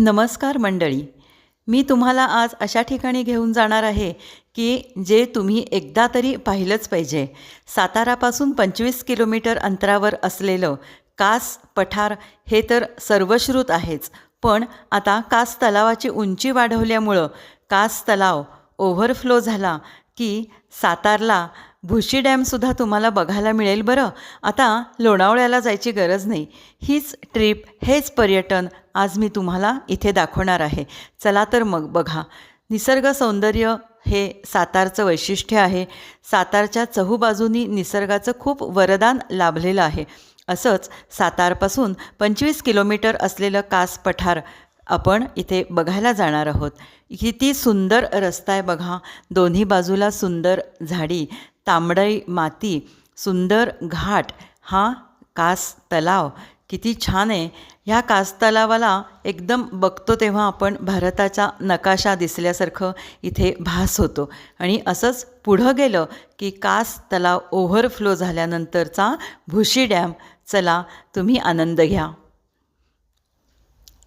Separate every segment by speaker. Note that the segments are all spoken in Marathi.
Speaker 1: नमस्कार मंडळी. मी तुम्हाला आज अशा ठिकाणी घेऊन जाणार आहे की जे तुम्ही एकदा तरी पाहिलंच पाहिजे. सातारापासून पंचवीस किलोमीटर अंतरावर असलेलं कास पठार हे तर सर्वश्रुत आहेच. पण आता कास तलावाची उंची वाढवल्यामुळं कास तलाव ओव्हरफ्लो झाला की सातारला भुशी डॅमसुद्धा तुम्हाला बघायला मिळेल बरं. आता लोणावळ्याला जायची गरज नाही. हीच ट्रिप हेच पर्यटन आज मी तुम्हाला इथे दाखवणार आहे. चला तर मग बघा. निसर्ग सौंदर्य हे सातारचं वैशिष्ट्य आहे. सातारच्या चहूबाजूनी निसर्गाचं खूप वरदान लाभलेलं आहे. असंच सातारपासून पंचवीस किलोमीटर असलेलं कास पठार आपण इथे बघायला जाणार आहोत. किती सुंदर रस्ता आहे बघा. दोन्ही बाजूला सुंदर झाडी तांबडई माती सुंदर घाट. हा कास तलाव किती छान आहे. ह्या कास तलावाला एकदम बघतो तेव्हा आपण भारताचा नकाशा दिसल्यासारखं इथे भास होतो. आणि असंच पुढं गेलं की कास तलाव ओव्हरफ्लो झाल्यानंतरचा भुशी डॅम. चला तुम्ही आनंद घ्या.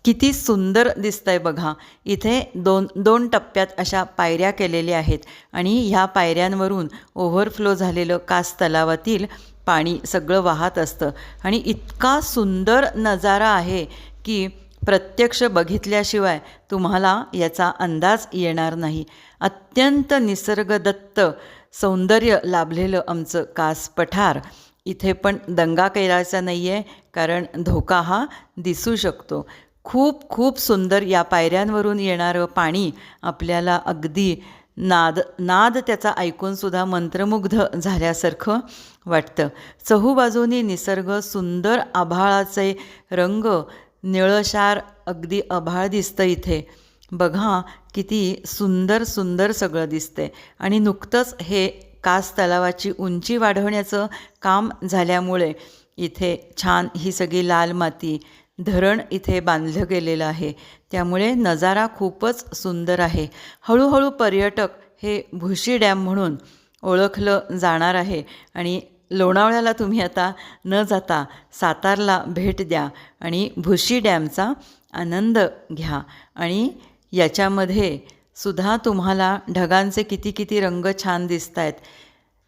Speaker 1: किती सुंदर दिसतंय बघा. इथे दोन दोन टप्प्यात अशा पायऱ्या केलेल्या आहेत. आणि ह्या पायऱ्यांवरून ओव्हरफ्लो झालेलं कास तलावातील पाणी सगळं वाहत असतं. आणि इतका सुंदर नजारा आहे की प्रत्यक्ष बघितल्याशिवाय तुम्हाला याचा अंदाज येणार नाही. अत्यंत निसर्गदत्त सौंदर्य लाभलेलं आमचं कास पठार. इथे पण दंगा करायचा नाही आहे कारण धोका हा दिसू शकतो. खूप खूप सुंदर या पायऱ्यांवरून येणारं पाणी आपल्याला अगदी नाद नाद त्याचा ऐकूनसुद्धा मंत्रमुग्ध झाल्यासारखं वाटतं. चहूबाजूनी निसर्ग सुंदर आभाळाचे रंग निळशार अगदी आभाळ दिसतं इथे. बघा किती सुंदर सुंदर सगळं दिसतंय. आणि नुकतंच हे कास तलावाची उंची वाढवण्याचं काम झाल्यामुळे इथे छान ही सगळी लाल माती धरण इथे बांधलं गेलेलं आहे. त्यामुळे नजारा खूपच सुंदर आहे. हळूहळू पर्यटक हे भुशी डॅम म्हणून ओळखलं जाणार आहे. आणि लोणावळ्याला तुम्ही आता न जाता सातारला भेट द्या आणि भुशी डॅमचा आनंद घ्या. आणि याच्यामध्ये सुद्धा तुम्हाला ढगांचे किती किती रंग छान दिसत आहेत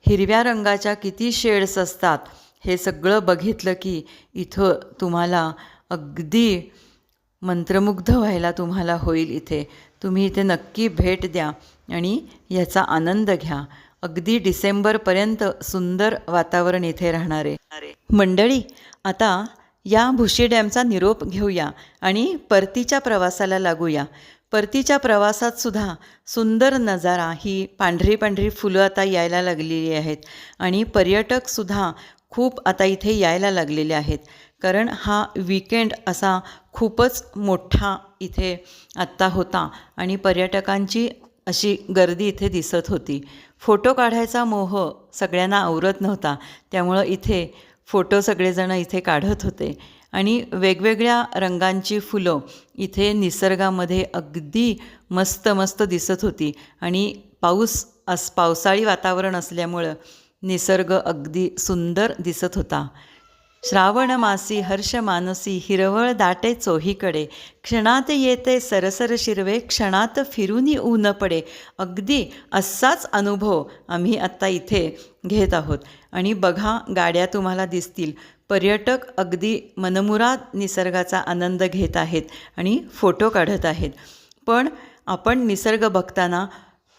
Speaker 1: हिरव्या रंगाच्या किती शेड्स असतात हे सगळं बघितलं की इथं तुम्हाला अगदी मंत्रमुग्ध व्हायला तुम्हाला होईल इथे. तुम्ही इथे नक्की भेट द्या आणि याचा आनंद घ्या. अगदी डिसेंबरपर्यंत सुंदर वातावरण इथे राहणार आहे. मंडळी आता या भुशी डॅमचा निरोप घेऊया आणि परतीच्या प्रवासाला लागूया. परतीच्या प्रवासात सुद्धा सुंदर नजारा ही पांढरी पांढरी फुलं आता यायला लागलेली आहेत आणि पर्यटकसुद्धा खूप आता इथे यायला लागलेले आहेत. कारण हा विकेंड असा खूपच मोठा इथे आत्ता होता आणि पर्यटकांची अशी गर्दी इथे दिसत होती. फोटो काढायचा मोह सगळ्यांना आवरत नव्हता. त्यामुळं इथे फोटो सगळेजण इथे काढत होते. आणि वेगवेगळ्या रंगांची फुलं इथे निसर्गामध्ये अगदी मस्त मस्त दिसत होती. आणि पाऊस अस पावसाळी वातावरण असल्यामुळं निसर्ग अगदी सुंदर दिसत होता. श्रावण मासी हर्ष मानसी हिरवळ दाटे चोहीकडे क्षणात येते सरसर शिरवे क्षणात फिरूनी ऊन पडे अगदी असाच अनुभव आम्ही आत्ता इथे घेत आहोत आणि बघा गाड्या तुम्हाला दिसतील पर्यटक अगदी मनमुराद निसर्गाचा आनंद घेत आहेत आणि फोटो काढत आहेत पण आपण निसर्ग बघताना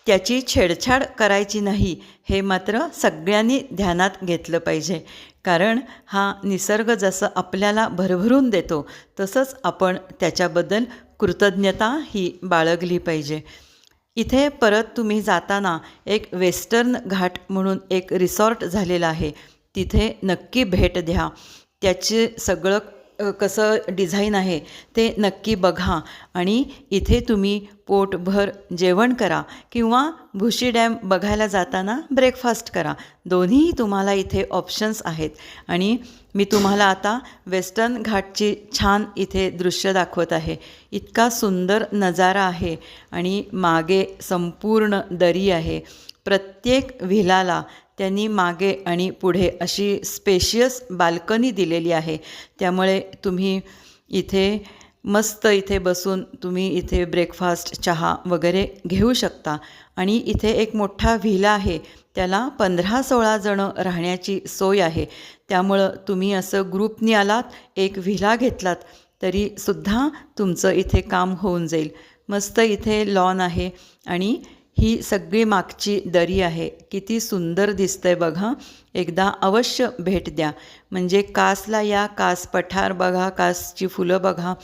Speaker 1: त्याची छेडछाड करायची नाही हे मात्र सगळ्यांनी ध्यानात घेतलं पाहिजे. कारण हा निसर्ग जसं आपल्याला भरभरून देतो तसंच आपण त्याच्याबद्दल कृतज्ञता ही बाळगली पाहिजे. इथे परत तुम्ही जाताना एक वेस्टर्न घाट म्हणून एक रिसॉर्ट झालेला आहे. तिथे नक्की भेट द्या. त्याचे सगळं कसं डिझाईन आहे ते नक्की बघा आणि इथे तुम्ही पोटभर जेवण करा किंवा भुशी डॅम बघायला जाताना ब्रेकफास्ट करा. दोन्हीही तुम्हाला इथे ऑप्शन्स आहेत. आणि मी तुम्हाला आता वेस्टर्न घाटची छान इथे दृश्य दाखवत आहे. इतका सुंदर नजारा आहे आणि मागे संपूर्ण दरी आहे. प्रत्येक व्हिलाला त्यांनी मागे आणि पुढे अशी स्पेशियस बाल्कनी दिलेली आहे. त्यामुळे तुम्ही इथे मस्त इथे बसून तुम्ही इथे ब्रेकफास्ट चहा वगैरे घेऊ शकता. आणि इथे एक मोठा व्हिला आहे. त्याला पंधरा सोळा जणं राहण्याची सोय आहे. त्यामुळं तुम्ही असं ग्रुपनी आलात एक व्हिला घेतलात तरीसुद्धा तुमचं इथे काम होऊन जाईल. मस्त इथे लॉन आहे आणि ही सगळी मागची दरी आहे. किती सुंदर दिसतंय बघा. एकदा अवश्य भेट द्या. म्हणजे कासला या कास पठार बघा कासची फुलं बघा.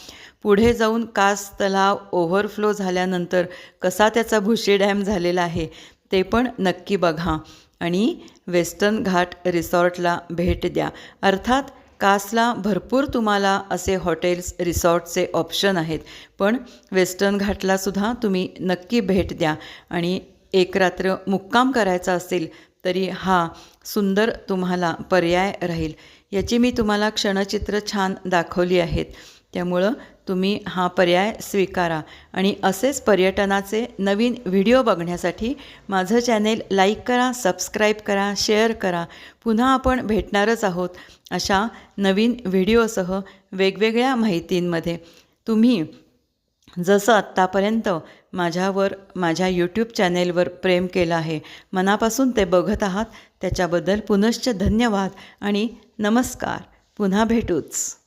Speaker 1: पुढे जाऊन कास तलाव ओव्हरफ्लो झाल्यानंतर कसा त्याचा भुशी डॅम झालेला आहे ते पण नक्की बघा. आणि वेस्टर्न घाट रिसॉर्टला भेट द्या. अर्थात कासला भरपूर तुम्हाला असे हॉटेल्स रिसॉर्टचे ऑप्शन आहेत. पण वेस्टर्न घाटलासुद्धा तुम्ही नक्की भेट द्या. आणि एक रात्र मुक्काम करायचा असेल तरी हा सुंदर तुम्हाला पर्याय राहील. याची मी तुम्हाला क्षणचित्र छान दाखवली आहेत. त्यामुळं तुम्ही हा पर्याय स्वीकारा. आणि असेच पर्यटनाचे नवीन व्हिडिओ बघण्यासाठी माझं चॅनेल लाईक करा सबस्क्राईब करा शेअर करा. पुन्हा आपण भेटणारच आहोत अशा नवीन व्हिडिओसह वेगवेगळ्या माहितींमध्ये. तुम्ही जसं आत्तापर्यंत माझ्यावर माझ्या यूट्यूब चॅनेलवर प्रेम केलं आहे मनापासून ते बघत आहात त्याच्याबद्दल पुनश्च धन्यवाद आणि नमस्कार. पुन्हा भेटूच.